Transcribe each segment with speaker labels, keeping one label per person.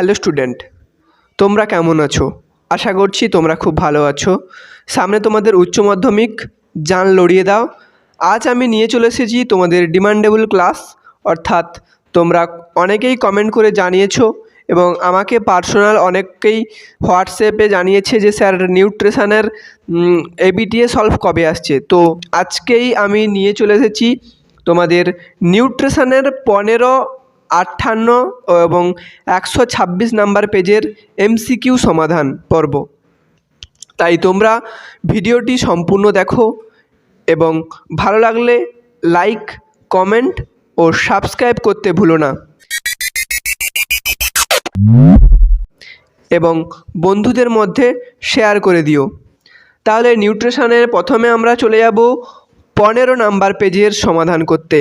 Speaker 1: Hello student, তোমরা কেমন আছো? আশা করছি তোমরা খুব ভালো আছো। সামনে তোমাদের উচ্চ মাধ্যমিক যান লড়িয়ে দাও। আজ আমি নিয়ে চলে এসেছি তোমাদের ডিমান্ডেবল ক্লাস। অর্থাৎ তোমরা অনেকেই কমেন্ট করে জানিয়েছো এবং আমাকে পার্সোনাল অনেকেই হোয়াটসঅ্যাপে জানিয়েছে যে স্যার নিউট্রিশনের এবিটিএ সলভ কবে আসছে। তো আজকেই আমি নিয়ে চলে এসেছি তোমাদের নিউট্রিশনের পনেরো আটান্ন এবং একশো ছাব্বিশ নাম্বার পেজের এমসিকিউ সমাধান পর্ব। তাই তোমরা ভিডিওটি সম্পূর্ণ দেখো এবং ভালো লাগলে লাইক, কমেন্ট ও সাবস্ক্রাইব করতে ভুলো না। এবং বন্ধুদের মধ্যে শেয়ার করে দিও। তাহলে নিউট্রিশনের প্রথমে আমরা চলে যাব পনেরো নাম্বার পেজের সমাধান করতে।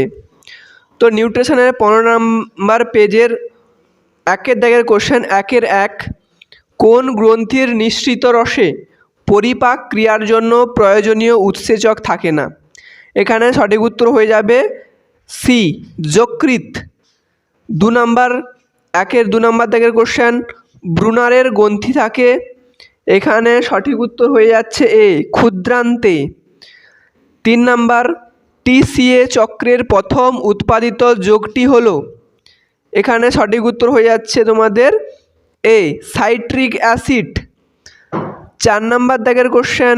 Speaker 1: তো নিউট্রিশনের পনেরো নাম্বার পেজের একের দাগের কোশ্চেন একের এক, কোন গ্রন্থির নিঃসৃত রসে পরিপাক ক্রিয়ার জন্য প্রয়োজনীয় উৎসেচক থাকে না? এখানে সঠিক উত্তর হয়ে যাবে সি যকৃত দু নম্বর, একের দু নম্বর দাগের কোশ্চেন ব্রুনারের গ্রন্থি থাকে। এখানে সঠিক উত্তর হয়ে যাচ্ছে এ, ক্ষুদ্রান্তে। তিন নাম্বার টিসিএ চক্রের প্রথম উৎপাদিত যোগটি হলো। এখানে সঠিক উত্তর হয়ে যাচ্ছে তোমাদের এ সাইট্রিক অ্যাসিড। চার নাম্বার দাগের কোশ্চেন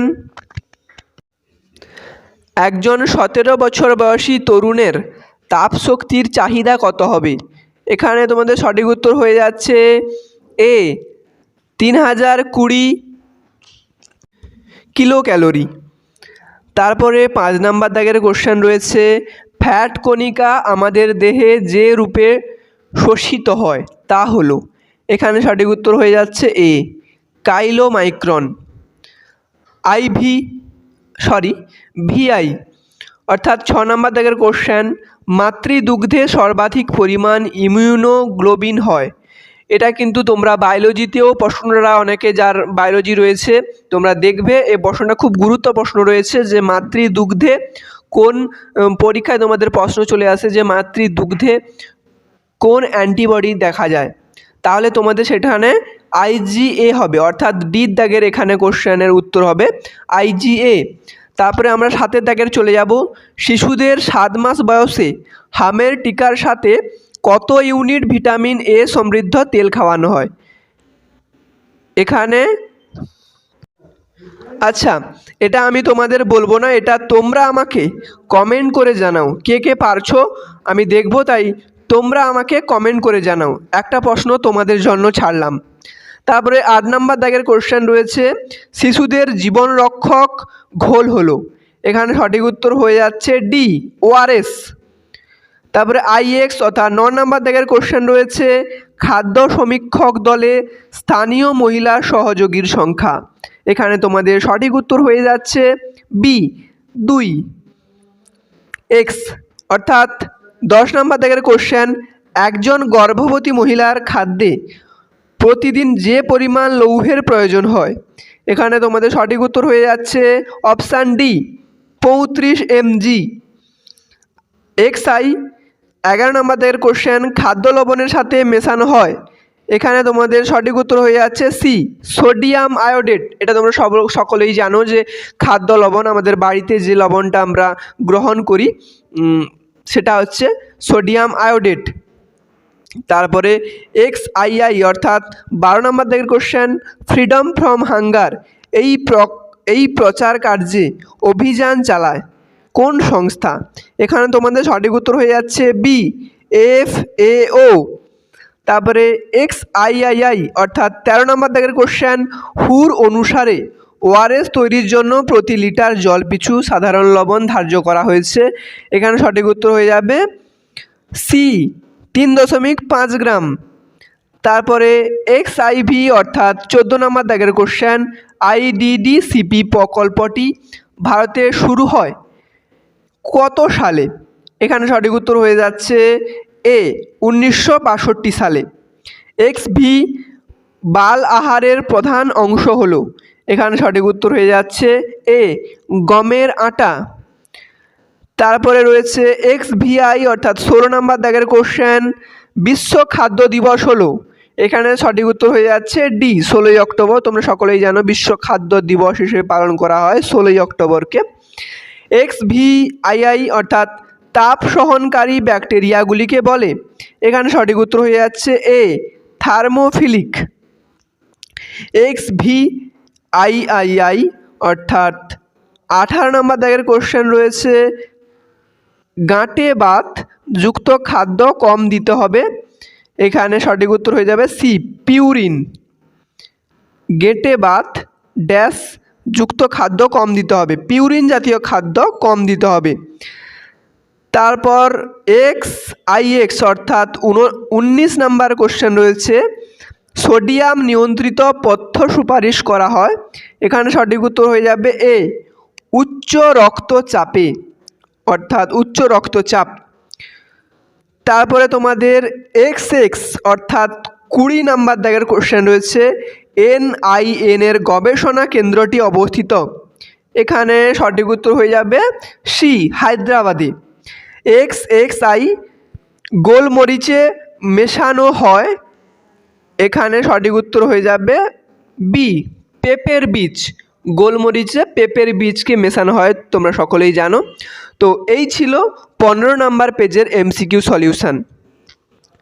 Speaker 1: একজন সতেরো বছর বয়সী তরুণের তাপশক্তির চাহিদা কত হবে? এখানে তোমাদের সঠিক উত্তর হয়ে যাচ্ছে এ তিন হাজার কুড়ি কিলো ক্যালোরি তারপরে পাঁচ নাম্বার দাগের কোশ্চেন রয়েছে, ফ্যাট কণিকা আমাদের দেহে যে রূপে শোষিত হয়, তা হলো। এখানে সঠিক উত্তর হয়ে যাচ্ছে এ কাইলো কাইলোমাইক্রন আইভি সরি ভিআই অর্থাৎ ছ নম্বর দাগের কোশ্চেন মাতৃদুগ্ধে সর্বাধিক পরিমাণ ইমিউনোগ্লোবিন হয়। এটা কিন্তু তোমরা বায়োলজিতেও প্রশ্নটা অনেকে যার বায়োলজি রয়েছে, তোমরা দেখবে। এই প্রশ্নটা খুব গুরুত্ব প্রশ্ন রয়েছে যে, মাতৃদুগ্ধে কোন পরীক্ষায় তোমাদের প্রশ্ন চলে আসে যে, মাতৃদুগ্ধে কোন অ্যান্টিবডি দেখা যায়? তাহলে তোমাদের সেখানে আইজিএ হবে, অর্থাৎ ডি দাগের এখানে কোশ্চেনের উত্তর হবে আইজিএ তারপরে আমরা সাতের দাগের চলে যাব। শিশুদের সাত মাস বয়সে হামের টিকার সাথে কত ইউনিট ভিটামিন এ সমৃদ্ধ তেল খাওয়ানো হয়? এখানে আচ্ছা এটা আমি তোমাদের বলব না, এটা তোমরা আমাকে কমেন্ট করে জানাও। কে কে পারছ? আমি দেখব, তাই তোমরা আমাকে কমেন্ট করে জানাও। একটা প্রশ্ন তোমাদের জন্য ছাড়লাম। তারপরে আট নাম্বার দাগের কোশ্চেন রয়েছে, শিশুদের জীবন রক্ষক ঘোল হলো। এখানে সঠিক উত্তর হয়ে যাচ্ছে ডি ওআরএস তারপরে আইএক্স অর্থাৎ ন নাম্বার দাগের কোশ্চেন রয়েছে, খাদ্য সমীক্ষক দলে স্থানীয় মহিলা সহযোগীর সংখ্যা। এখানে তোমাদের সঠিক উত্তর হয়ে যাচ্ছে বি দুই। এক্স অর্থাৎ দশ নম্বর দাগের কোশ্চেন একজন গর্ভবতী মহিলার খাদ্যে প্রতিদিন যে পরিমাণ লৌহের প্রয়োজন হয়। এখানে তোমাদের সঠিক উত্তর হয়ে যাচ্ছে অপশান ডি পঁয়ত্রিশ এমজি এক্স আই এগারো নম্বর দাগের কোশ্চেন খাদ্য লবণের সাথে মেশানো হয়। এখানে তোমাদের সঠিক উত্তর হয়ে যাচ্ছে সি সোডিয়াম আয়োডেট এটা তোমরা সব, সকলেই জানো যে খাদ্য লবণ, আমাদের বাড়িতে যে লবণটা আমরা গ্রহণ করি সেটা হচ্ছে সোডিয়াম আয়োডেট তারপরে এক্স আইআই অর্থাৎ বারো নম্বর দাগের কোশ্চেন ফ্রিডম ফ্রম হাঙ্গার এই এই প্রচার কার্যে অভিযান চালায়। কোন সংস্থা? এখানে তোমাদের সঠিক উত্তর হয়ে যাচ্ছে বি এফ এ ও তারপরে এক্স আইআইআই অর্থাৎ তেরো নম্বর দাগের কোশ্চেন হুর অনুসারে ওআরএস তৈরির জন্য প্রতি লিটার জল পিছু সাধারণ লবণ ধার্য করা হয়েছে। এখানে সঠিক উত্তর হয়ে যাবে সি তিন দশমিক পাঁচ গ্রাম। তারপরে এক্স আইভি অর্থাৎ চোদ্দ নম্বর দাগের কোশ্চেন আইডিডিসিপি প্রকল্পটি ভারতে শুরু হয়। কত সালে? এখানে সঠিক উত্তর হয়ে যাচ্ছে এ, উনিশশো বাষট্টি সালে। এক্স ভি বাল আহারের প্রধান অংশ হলো। এখানে সঠিক উত্তর হয়ে যাচ্ছে এ, গমের আটা। তারপরে রয়েছে এক্স ভিআই অর্থাৎ ষোলো নম্বর দাগের কোশ্চেন বিশ্ব খাদ্য দিবস হলো। এখানে সঠিক উত্তর হয়ে যাচ্ছে ডি ষোলোই অক্টোবর। তোমরা সকলেই জানো বিশ্ব খাদ্য দিবস হিসেবে পালন করা হয় ষোলোই অক্টোবরকে। এক্স ভি আইআই অর্থাৎ তাপ সহনকারী ব্যাকটেরিয়াগুলিকে বলে। এখানে সঠিক উত্তর হয়ে যাচ্ছে A thermophilic X V I I I অর্থাৎ আঠারো নম্বর দাগের কোশ্চেন রয়েছে, গাঁটে বাত যুক্ত খাদ্য কম দিতে হবে। এখানে সঠিক উত্তর হয়ে যাবে সি পিউরিন গেটে বাত ড্যাশ যুক্ত খাদ্য কম দিতে হবে, পিউরিন জাতীয় খাদ্য কম দিতে হবে। তারপর এক্স আই এক্স অর্থাৎ উনিশ নাম্বার কোশ্চেন রয়েছে, সোডিয়াম নিয়ন্ত্রিত পথ্য সুপারিশ করা হয়। এখানে সঠিক উত্তর হয়ে যাবে এ উচ্চ রক্তচাপে, অর্থাৎ উচ্চ রক্তচাপ। তারপরে তোমাদের এক্স এক্স অর্থাৎ কুড়ি নাম্বার দাগের কোশ্চেন রয়েছে এন আই এন এর গবেষণা কেন্দ্রটি অবস্থিত। এখানে সঠিক উত্তর হয়ে যাবে সি, হায়দ্রাবাদে। এক্স এক্স আই গোলমরিচে মেশানো হয়। এখানে সঠিক উত্তর হয়ে যাবে বি, পেঁপের বীজ। গোলমরিচে পেঁপের বীজকে মেশানো হয়, তোমরা সকলেই জানো। তো এই ছিল পনেরো নাম্বার পেজের এমসিকিউ সলিউশান।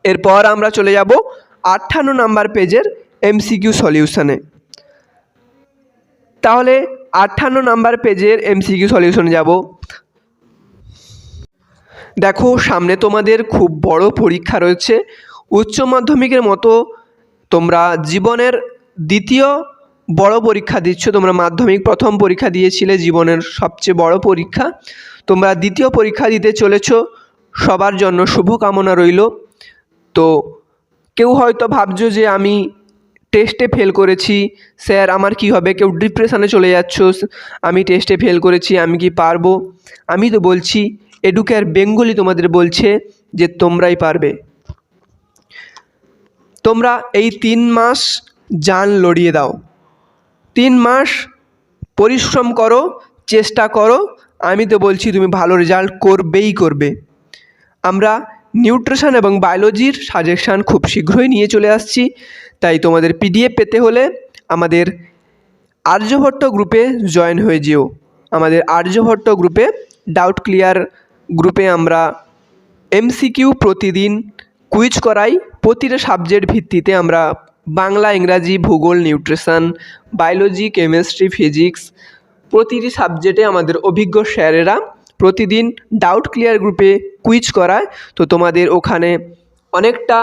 Speaker 1: এরপর আমরা চলে যাব আটান্ন নাম্বার পেজের এমসিকিউ সলিউশানে তাহলে আটান্ন নাম্বার পেজের এমসিকিউ সলিউশনে যাব। দেখো, সামনে তোমাদের খুব বড় পরীক্ষা রয়েছে। উচ্চ মাধ্যমিকের মতো তোমরা জীবনের দ্বিতীয় বড় পরীক্ষা দিচ্ছ। তোমরা মাধ্যমিক প্রথম পরীক্ষা দিয়েছিলে জীবনের সবচেয়ে বড় পরীক্ষা। তোমরা দ্বিতীয় পরীক্ষা দিতে চলেছ। সবার জন্য শুভকামনা রইল। তো কেউ হয়তো ভাবছ যে আমি টেস্টে ফেল করেছি। স্যার, আমার কি হবে? কেউ ডিপ্রেশনে চলে যাচ্ছ? আমি টেস্টে ফেল করেছি, আমি কি পারব? আমি তো বলছি এডুকেয়ার বেঙ্গলি তোমাদের বলছে যে তোমরাই পারবে। তোমরা এই তিন মাস জান লড়িয়ে দাও। তিন মাস পরিশ্রম করো, চেষ্টা করো। আমি তো বলছি, তুমি ভালো রেজাল্ট করবেই করবে। আমরা নিউট্রিশন এবং বায়োলজির সাজেশান খুব শীঘ্রই নিয়ে চলে আসছি। তাই তোমাদের পিডিএফ পেতে হলে আমাদের আর্যভট্ট গ্রুপে জয়েন হয়ে যেও। আমাদের আর্যভট্ট গ্রুপে ডাউট ক্লিয়ার গ্রুপে আমরা এমসিকিউ প্রতিদিন কুইজ করাই। প্রতিটা সাবজেক্ট ভিত্তিতে আমরা বাংলা, ইংরাজি, ভূগোল নিউট্রিশন বায়োলজি কেমিস্ট্রি ফিজিক্স প্রতিটি সাবজেক্টে আমাদের অভিজ্ঞ স্যারেরা প্রতিদিন ডাউট ক্লিয়ার গ্রুপে কুইজ করায়। তো তোমাদের ওখানে অনেকটা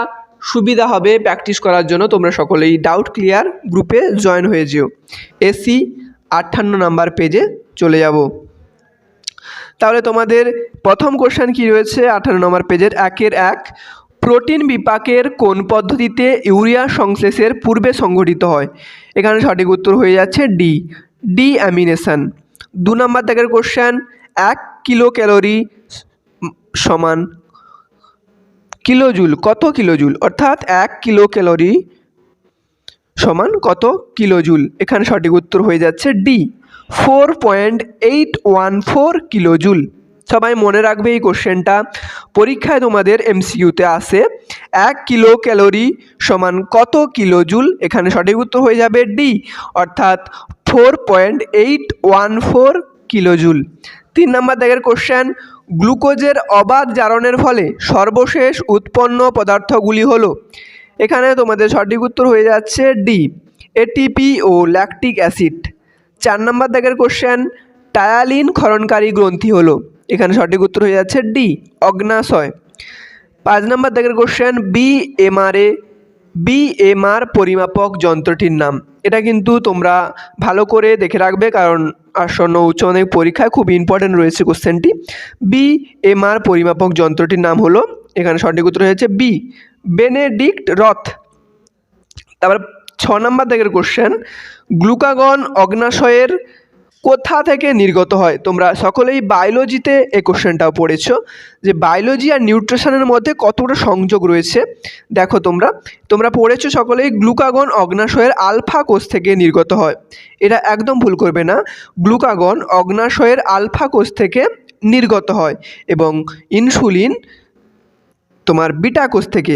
Speaker 1: সুবিধা হবে প্র্যাকটিস করার জন্য। তোমরা সকলেই ডাউট ক্লিয়ার গ্রুপে জয়েন হয়ে যেও। এসি আটান্ন নাম্বার পেজে চলে যাব। তাহলে তোমাদের প্রথম কোশ্চেন কি রয়েছে? আঠারো নম্বর পেজের একের এক। প্রোটিন বিপাকের কোন পদ্ধতিতে ইউরিয়া সংশ্লেষের পূর্বে সংঘটিত হয়? এখানে সঠিক উত্তর হয়ে যাচ্ছে ডি ডি অ্যামিনেশন দু নম্বর দাগের কোশ্চেন এক কিলো ক্যালোরি সমান কিলোজুল, কত কিলোজুল? অর্থাৎ এক কিলো ক্যালোরি সমান কত কিলোজুল? এখানে সঠিক উত্তর হয়ে যাচ্ছে D. Four point eight one four kilojoule. সবাই মনে রাখবে এই কোশ্চেনটা। পরীক্ষায় তোমাদের এমসিইউতে আসে এক কিলো ক্যালোরি সমান কত কিলোজুল? এখানে সঠিক উত্তর হয়ে যাবে ডি। অর্থাৎ four point eight one four kilojoule. তিন নম্বর দাগের কোশ্চেন গ্লুকোজের অবাধ জারণের ফলে সর্বশেষ উৎপন্ন পদার্থগুলি হলো, এখানে তোমাদের সঠিক উত্তর হয়ে যাচ্ছে ডি এটিপি ও ল্যাকটিক অ্যাসিড চার নম্বর দাগের কোশ্চেন টায়ালিন ক্ষরণকারী গ্রন্থি হলো, এখানে সঠিক উত্তর হয়ে যাচ্ছে ডি অগ্নাশয়। পাঁচ নম্বর দাগের question B MRA B MR পরিমাপক যন্ত্রটির নাম। এটা কিন্তু তোমরা ভালো করে দেখে রাখবে কারণ আসন্ন উচ্চ মাধ্যমিক পরীক্ষায় খুব ইম্পর্টেন্ট রয়েছে কোশ্চেনটি বি এমআর পরিমাপক যন্ত্রটির নাম হলো, এখানে সঠিক উত্তর হয়েছে বি বেনেডিক্ট রথ তারপর ছ নম্বর দাগের কোশ্চেন গ্লুকাগন অগ্নাশয়ের কোথা থেকে নির্গত হয়? তোমরা সকলেই বায়োলজিতে এই কোশ্চেনটাও পড়েছো। যে বায়োলজি আর নিউট্রিশনের মধ্যে কতটা সংযোগ রয়েছে? দেখো তোমরা। তোমরা পড়েছো সকলেই গ্লুকাগন অগ্নাশয়ের আলফা কোষ থেকে নির্গত হয়। এটা একদম ভুল করবে না। গ্লুকাগন অগ্নাশয়ের আলফা কোষ থেকে নির্গত হয় এবং ইনসুলিন তোমার বিটা কোষ থেকে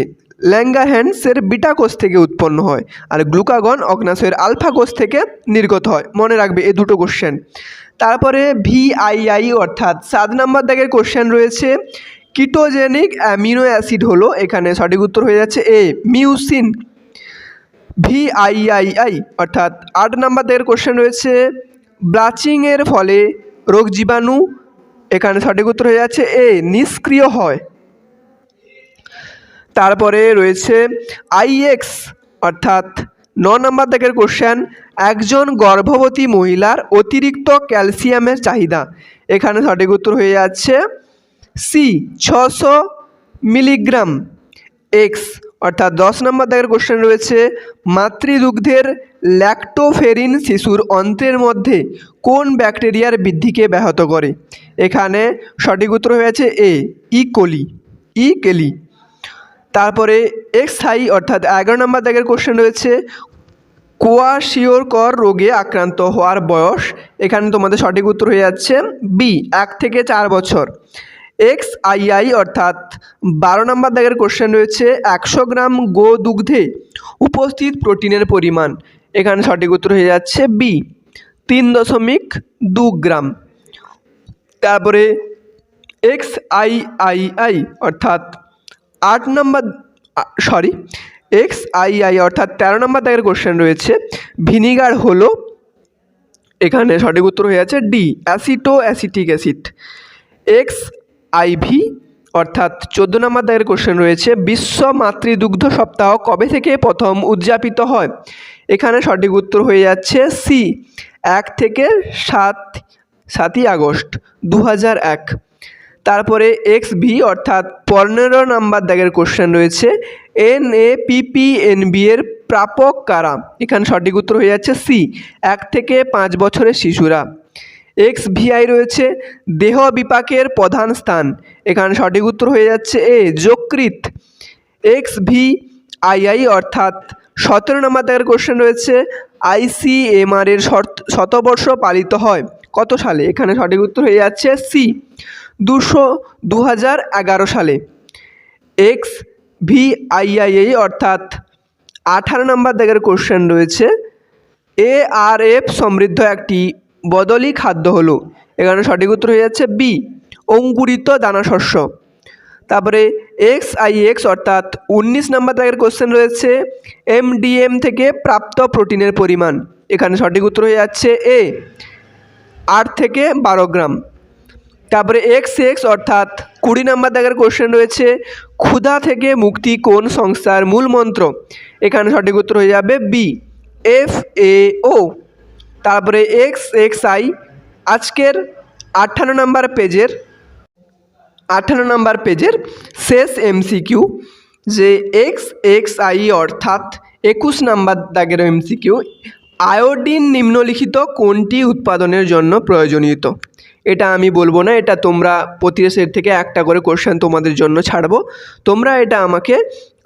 Speaker 1: ল্যাঙ্গারহ্যান্ডসের বিটা কোষ থেকে উৎপন্ন হয় আর গ্লুকাগন অগ্নাশয়ের আলফা কোষ থেকে নির্গত হয়। মনে রাখবে এই দুটো কোশ্চেন তারপরে ভিআইআই অর্থাৎ সাত নাম্বার দাগের কোশ্চেন রয়েছে, কিটোজেনিক অ্যামিনো অ্যাসিড হলো, এখানে সঠিক উত্তর হয়ে যাচ্ছে এ, মিউসিন। ভিআইআইআই অর্থাৎ আট নাম্বার দাগের কোশ্চেন রয়েছে, ব্লাচিংয়ের ফলে রোগ জীবাণু, এখানে সঠিক উত্তর হয়ে যাচ্ছে এ, নিষ্ক্রিয় হয়। তারপরে রয়েছে আইএক্স অর্থাৎ ন নম্বর দাগের কোশ্চেন একজন গর্ভবতী মহিলার অতিরিক্ত ক্যালসিয়ামের চাহিদা। এখানে সঠিক উত্তর হয়ে যাচ্ছে সি, ছশো মিলিগ্রাম এক্স, অর্থাৎ দশ নম্বর দাগের কোশ্চেন রয়েছে, মাতৃদুগ্ধের ল্যাক্টোফেরিন শিশুর অন্ত্রের মধ্যে কোন ব্যাকটেরিয়ার বৃদ্ধিকে ব্যাহত করে? এখানে সঠিক উত্তর হয়ে আছে এ, ই কোলি, ই কেলি। তারপরে এক্স হাই অর্থাৎ এগারো নম্বর দাগের কোশ্চেন রয়েছে কোয়াশিওরকর রোগে আক্রান্ত হওয়ার বয়স? এখানে তোমাদের সঠিক উত্তর হয়ে যাচ্ছে বি এক থেকে চার বছর। এক্স আইআই অর্থাৎ বারো নম্বর দাগের কোশ্চেন রয়েছে, একশো গ্রাম গো দুগ্ধে উপস্থিত প্রোটিনের পরিমাণ। এখানে সঠিক উত্তর হয়ে যাচ্ছে বি তিন দশমিক দু গ্রাম। তারপরে এক্স আই আই আই অর্থাৎ আট নম্বর সরি এক্স আই আই অর্থাৎ তেরো নম্বর দাগের কোশ্চেন রয়েছে। ভিনিগার হলো, এখানে সঠিক উত্তর হয়ে আছে D aceto acetic acid X IV অর্থাৎ চোদ্দ নম্বর দাগের কোশ্চেন রয়েছে, বিশ্ব মাতৃদুগ্ধ সপ্তাহ কবে থেকে প্রথম উদযাপিত হয়? এখানে সঠিক উত্তর হয়ে যাচ্ছে সি এক থেকে সাত, সাতই আগস্ট দু হাজার এক। তারপরে এক্স ভি অর্থাৎ পনেরো নাম্বার দাগের কোশ্চেন রয়েছে। N A PP N B এর প্রাপক কারা? এখানে সঠিক উত্তর হয়ে যাচ্ছে সি এক থেকে পাঁচ বছরের শিশুরা। এক্স ভিআই রয়েছে, দেহ বিপাকের প্রধান স্থান। এখানে সঠিক উত্তর হয়ে যাচ্ছে এ যকৃত এক্স ভি আইআই অর্থাৎ সতেরো নম্বর দাগের কোশ্চেন রয়েছে আইসিএমআর এর শত- শতবর্ষ পালিত হয়। কত সালে? এখানে সঠিক উত্তর হয়ে যাচ্ছে সি দুশো দু এগারো সালে। এক্স ভি আইআইএ অর্থাৎ আঠারো নম্বর দাগের কোশ্চেন রয়েছে। এ আর এফ সমৃদ্ধ একটি বদলি খাদ্য হলো। এখানে সঠিক উত্তর হয়ে যাচ্ছে বি অঙ্কুরিত দানাশস্য। তারপরে এক্স আই এক্স অর্থাৎ উনিশ নম্বর দাগের কোশ্চেন রয়েছে। এমডিএম থেকে প্রাপ্ত প্রোটিনের পরিমাণ। এখানে সঠিক উত্তর হয়ে যাচ্ছে এ আট থেকে বারো গ্রাম। তারপরে এক্স এক্স অর্থাৎ কুড়ি নাম্বার দাগের কোশ্চেন রয়েছে, ক্ষুধা থেকে মুক্তি কোন সংস্থার মূল মন্ত্র? এখানে সঠিক উত্তর হয়ে যাবে বি এফ এ ও তারপরে এক্স এক্স আই আজকের আঠান্ন নাম্বার পেজের, আঠান্ন নাম্বার পেজের শেষ এমসিকিউ যে এক্স এক্স আই অর্থাৎ একুশ নাম্বার দাগের এমসিকিউ আয়োডিন নিম্নলিখিত কোনটি উৎপাদনের জন্য প্রয়োজনীয়ত? এটা আমি বলব না, এটা তোমরা প্রতি সেট থেকে একটা করে কোশ্চেন তোমাদের জন্য ছাড়বো। তোমরা এটা আমাকে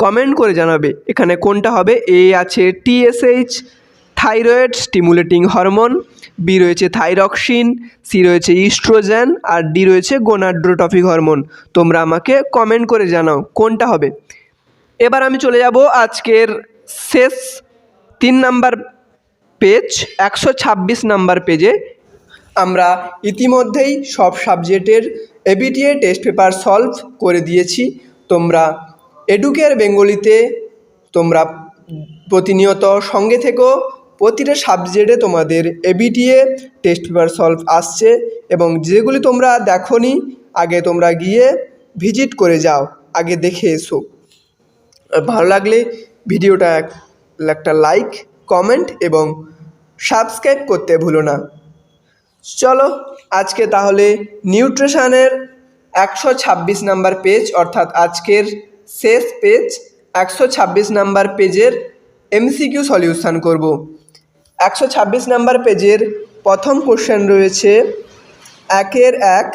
Speaker 1: কমেন্ট করে জানাবে, এখানে কোনটা হবে? এ আছে TSH thyroid stimulating hormone B রয়েছে থাইরক্সিন সি রয়েছে ইস্ট্রোজেন আর ডি রয়েছে গোনাড্রোটফিক হরমোন তোমরা আমাকে কমেন্ট করে জানাও, কোনটা হবে? এবার আমি চলে যাব আজকের শেষ তিন নাম্বার পেজ একশো ছাব্বিশ নাম্বার পেজে আমরা ইতিমধ্যেই সব সাবজেক্টের এবিটিএ টেস্ট পেপার সলভ করে দিয়েছি। তোমরা এডুকেয়ার বেঙ্গলিতে তোমরা প্রতিনিয়ত সঙ্গে থেকো। প্রতিটা সাবজেক্টে তোমাদের এবিটিএ টেস্ট পেপার সলভ আসছে এবং যেগুলি তোমরা দেখোনি, আগে তোমরা গিয়ে ভিজিট করে যাও, আগে দেখে এসো। ভালো লাগলে ভিডিওটা একটা লাইক কমেন্ট এবং সাবস্ক্রাইব করতে ভুলো না। চলো, আজকে তাহলে নিউট্রিশনের একশো ছাব্বিশ নাম্বার পেজ, অর্থাৎ আজকের শেষ পেজ, একশো ছাব্বিশ নাম্বার পেজের এমসিকিউ সলিউশন করব। একশো ছাব্বিশ নাম্বার পেজের প্রথম কোশ্চেন রয়েছে, একের এক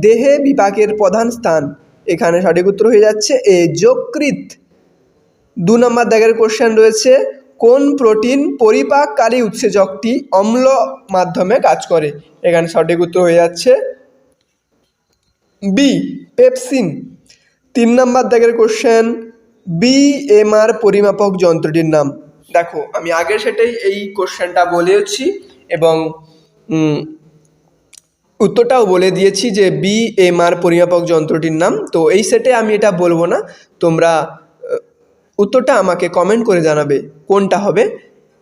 Speaker 1: দেহে বিপাকের প্রধান স্থান। এখানে সঠিক উত্তর হয়ে যাচ্ছে, এ যকৃত দু নম্বর দাগের কোশ্চেন রয়েছে কোন প্রোটিন পরিপাককারী উৎসেচকটি অম্ল মাধ্যমে কাজ করে? এখানে সঠিক উত্তর হয়ে যাচ্ছে বি, পেপসিন। তিন নম্বর দাগের কোশ্চেন বিএমআর পরিমাপক যন্ত্রটির নাম। দেখো, আমি আগের সেটাই এই কোশ্চেনটা বলেছি এবং উত্তরটাও বলে দিয়েছি যে বিএমআর পরিমাপক যন্ত্রটির নাম। তো এই সেটে আমি এটা বলব না। তোমরা উত্তরটা আমাকে কমেন্ট করে জানাবে, কোনটা হবে?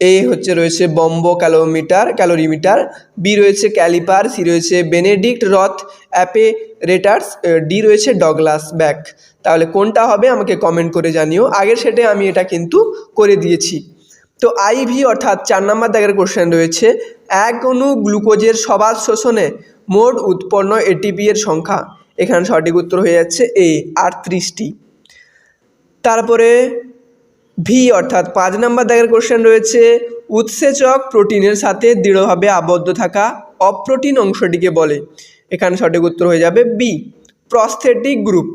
Speaker 1: এ হচ্ছে রয়েছে বম্ব ক্যালোমিটার, ক্যালোরিমিটার, বি রয়েছে ক্যালিপার, সি রয়েছে বেনেডিক্ট রথ, অ্যাপেরেটার্স ডি রয়েছে ডগলাস ব্যাক। তাহলে কোনটা হবে আমাকে কমেন্ট করে জানিও। আগের সেটে আমি এটা কিন্তু করে দিয়েছি। তো আইভি অর্থাৎ চার নম্বর দাগের কোশ্চেন রয়েছে, এক অণু গ্লুকোজের সবার শোষণে মোট উৎপন্ন এটিপি এর সংখ্যা? এখানে সঠিক উত্তর হয়ে যাচ্ছে এ আটত্রিশটি। তারপরে ভি অর্থাৎ পাঁচ নম্বর দাগের কোশ্চেন রয়েছে, উৎসেচক প্রোটিনের সাথে দৃঢ়ভাবে আবদ্ধ থাকা অপ্রোটিন অংশটিকে বলে। এখানে সঠিক উত্তর হয়ে যাবে বি প্রস্থেটিক গ্রুপ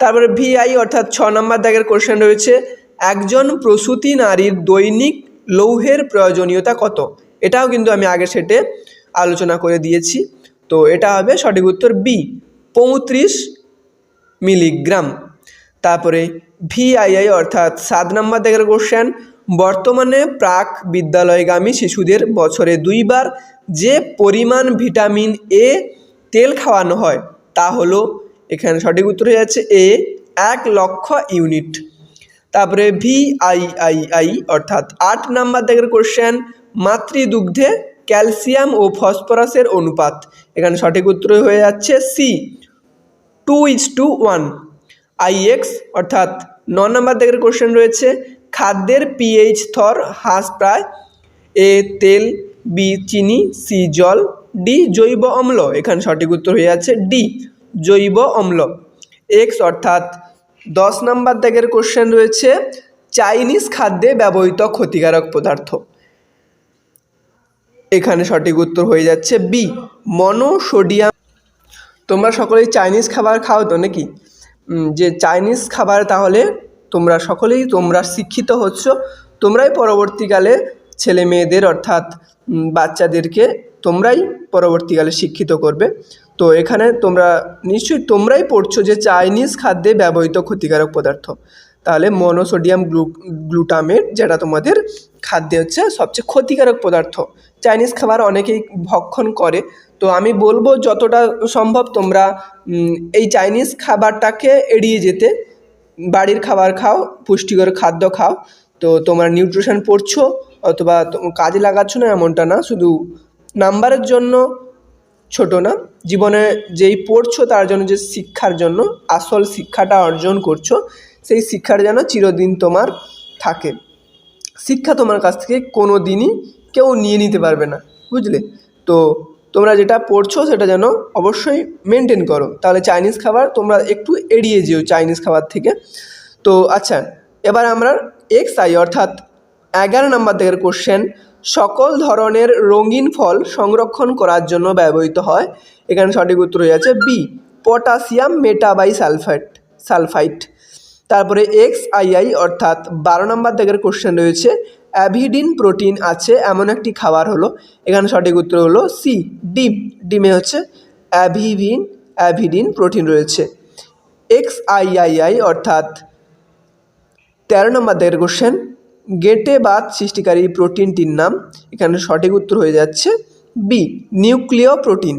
Speaker 1: তারপরে ভিআই অর্থাৎ ছ নম্বর দাগের কোশ্চেন রয়েছে, একজন প্রসূতি নারীর দৈনিক লৌহের প্রয়োজনীয়তা কত? এটাও কিন্তু আমি আগের সেটে আলোচনা করে দিয়েছি। তো এটা হবে সঠিক উত্তর বি পঁয়ত্রিশ মিলিগ্রাম। তারপরে ভিআইআই অর্থাৎ সাত নম্বর দাগের কোশ্চেন বর্তমানে প্রাক বিদ্যালয়গামী শিশুদের বছরে দুইবার যে পরিমাণ ভিটামিন এ তেল খাওয়ানো হয়, তা হলো, এখানে সঠিক উত্তর হয়ে যাচ্ছে এ এক লক্ষ ইউনিট। তারপরে ভিআইআইআই অর্থাৎ আট নাম্বার দাগের কোশ্চেন মাতৃদুগ্ধে ক্যালসিয়াম ও ফসফরাসের অনুপাত। এখানে সঠিক উত্তর হয়ে যাচ্ছে C two is two one IX অর্থাৎ ন নম্বর দাগের কোশ্চেন রয়েছে, খাদ্যের পিএইচ স্তর হ্রাস প্রায় এ, তেল, বি, চিনি, সি, জল, ডি, জৈব অম্ল, এখানে সঠিক উত্তর হয়ে যাচ্ছে ডি, জৈব অম্ল। এক্স অর্থাৎ দশ নম্বর দাগের কোশ্চেন রয়েছে, চাইনিজ খাদ্যে ব্যবহৃত ক্ষতিকারক পদার্থ। এখানে সঠিক উত্তর হয়ে যাচ্ছে বি মনোসোডিয়াম তোমরা সকলেই চাইনিজ খাবার খাও তো নাকি? যে চাইনিজ খাবার তাহলে তোমরা সকলেই, তোমরা শিক্ষিত হচ্ছ, তোমরাই পরবর্তীকালে ছেলে মেয়েদের অর্থাৎ বাচ্চাদেরকে তোমরাই পরবর্তীকালে শিক্ষিত করবে। তো এখানে তোমরা নিশ্চয়ই তোমরাই পড়ছো যে চাইনিজ খাদ্যে ব্যবহৃত ক্ষতিকারক পদার্থ। তাহলে মনোসোডিয়াম গ্লু গ্লুটামেট যেটা তোমাদের খাদ্যে হচ্ছে সবচেয়ে ক্ষতিকারক পদার্থ। চাইনিজ খাবার অনেকেই ভক্ষণ করে। তো আমি বলব যতটা সম্ভব তোমরা এই চাইনিজ খাবারটাকে এড়িয়ে যেতে। বাড়ির খাবার খাও, পুষ্টিকর খাদ্য খাও। তো তোমরা নিউট্রিশন পড়ছো, অথবা কাজে লাগাচ্ছ না এমনটা না, শুধু নাম্বারের জন্য ছোট না, জীবনে যেই পড়ছো তার জন্য যে শিক্ষার জন্য, আসল শিক্ষাটা অর্জন করছ সেই শিক্ষার যেন চিরদিন তোমার থাকে। শিক্ষা তোমার কাছ থেকে কোনো দিনই কেউ নিয়ে নিতে পারবে না, বুঝলে? তো তোমরা যেটা পড়ছো সেটা যেন অবশ্যই মেনটেন করো। তাহলে চাইনিজ খাবার তোমরা একটু এড়িয়ে যেও চাইনিজ খাবার থেকে। তো আচ্ছা এবার আমরা এক্স আই অর্থাৎ এগারো নম্বর থেকে কোশ্চেন সকল ধরনের রঙিন ফল সংরক্ষণ করার জন্য ব্যবহৃত হয়। এখানে সঠিক উত্তর হয়ে যাচ্ছে B potassium metabisulphite sulphite তারপরে এক্স আইআই অর্থাৎ বারো নম্বর দাগের কোশ্চেন রয়েছে। অ্যাভিডিন প্রোটিন আছে এমন একটি খাবার হলো, এখানে সঠিক উত্তর হলো সি ডিম। ডিমে হচ্ছে অ্যাভিভিন, অ্যাভিডিন প্রোটিন রয়েছে। এক্স আইআইআই অর্থাৎ তেরো নম্বর দাগের কোশ্চেন গেটে বাত সৃষ্টিকারী প্রোটিনটির নাম, এখানে সঠিক উত্তর হয়ে যাচ্ছে বি নিউক্লিয় প্রোটিন।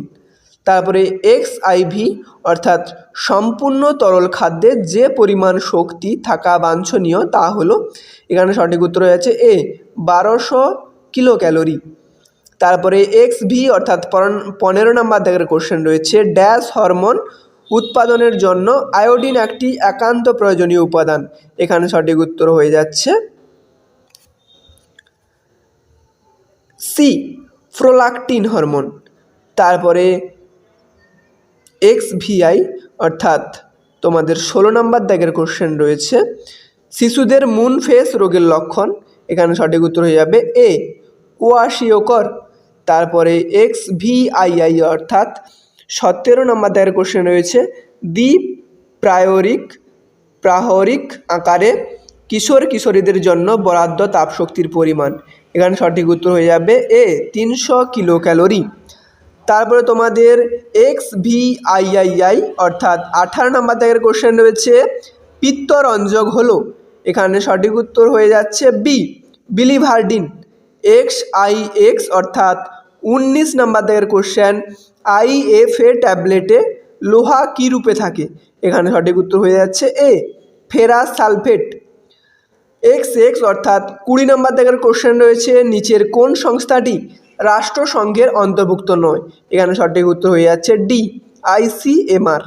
Speaker 1: তারপরে এক্স আইভি অর্থাৎ সম্পূর্ণ তরল খাদ্যে যে পরিমাণ শক্তি থাকা বাঞ্ছনীয় তা হলো, এখানে সঠিক উত্তর হয়ে যাচ্ছে এ, বারোশো কিলো ক্যালোরি তারপরে এক্স ভি, অর্থাৎ পন- পনেরো নম্বর দাগের কোশ্চেন রয়েছে, ড্যাশ হরমোন উৎপাদনের জন্য আয়োডিন একটি একান্ত প্রয়োজনীয় উপাদান। এখানে সঠিক উত্তর হয়ে যাচ্ছে সি ফ্রোলাকটিন হরমোন। তারপরে এক্স ভিআই অর্থাৎ তোমাদের ষোলো নম্বর দাগের কোশ্চেন রয়েছে। শিশুদের মুন ফেস রোগের লক্ষণ, এখানে সঠিক উত্তর হয়ে যাবে এ ওয়াশিওকর তারপরে এক্স ভিআইআই অর্থাৎ সতেরো নম্বর দাগের কোশ্চেন রয়েছে। দ্বি প্রায়োরিক, প্রাহরিক আকারে কিশোর কিশোরীদের জন্য বরাদ্দ তাপশক্তির পরিমাণ, এখানে সঠিক উত্তর হয়ে যাবে এ তিনশো কিলো ক্যালোরি তারপরে তোমাদের X V I I I অর্থাৎ আঠারো নম্বর দাগের কোশ্চেন রয়েছে, পিত্তরঞ্জক হলো। এখানে সঠিক উত্তর হয়ে যাচ্ছে B biliverdin X I X অর্থাৎ উনিশ নাম্বার দাগের কোশ্চেন আই এফ এ ট্যাবলেটে লোহা কী রূপে থাকে? এখানে সঠিক উত্তর হয়ে যাচ্ছে A ferrous sulphate X X অর্থাৎ কুড়ি নম্বর দাগের কোশ্চেন রয়েছে, নিচের কোন সংস্থাটি রাষ্ট্রসংঘের অন্তর্ভুক্ত নয়। এখানে সঠিক উত্তর হয়ে যাচ্ছে D ICMR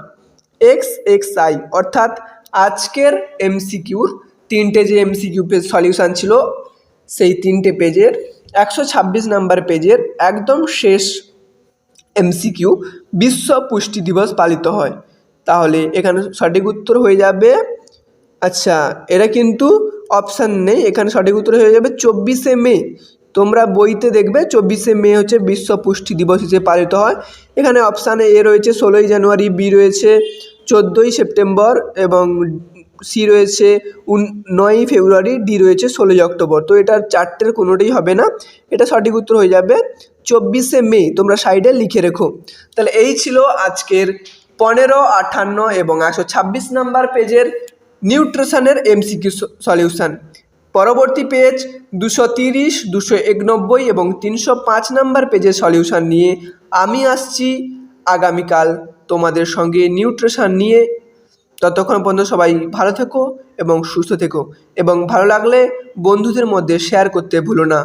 Speaker 1: X X I অর্থাৎ আজকের এমসিকিউর তিনটে যে এমসিকিউ পেজ সলিউশান ছিল, সেই তিনটে পেজের একশো ছাব্বিশ নাম্বার পেজের একদম শেষ এমসিকিউ বিশ্ব পুষ্টি দিবস পালিত হয়। তাহলে এখানে সঠিক উত্তর হয়ে যাবে আচ্ছা এটা কিন্তু অপশান নেই। এখানে সঠিক উত্তর হয়ে যাবে চব্বিশে মে। তোমরা বইতে দেখবে, চব্বিশে মে হচ্ছে বিশ্ব পুষ্টি দিবস হিসেবে পালিত হয়। এখানে অপশানে এ রয়েছে, ষোলোই জানুয়ারি, বি রয়েছে, চোদ্দোই সেপ্টেম্বর এবং সি রয়েছে, উন, নয়ই ফেব্রুয়ারি, ডি রয়েছে, ষোলোই অক্টোবর। তো এটার চারটের কোনোটাই হবে না। এটা সঠিক উত্তর হয়ে যাবে, চব্বিশে মে, তোমরা সাইডে লিখে রেখো। তাহলে এই ছিল আজকের পনেরো আটান্ন এবং একশো ছাব্বিশ নাম্বার পেজের নিউট্রিশনের এমসিকিউ সলিউশন। পরবর্তী পেজ দুশো তিরিশ, দুশো একনব্বই এবং তিনশো পাঁচ নাম্বার পেজের সলিউশন নিয়ে আমি আসছি। আগামীকাল তোমাদের সঙ্গে নিউট্রিশন নিয়ে। ততক্ষণ পর্যন্ত সবাই ভালো থেকো এবং সুস্থ থেকো এবং ভালো লাগলে বন্ধুদের মধ্যে শেয়ার করতে ভুলো না।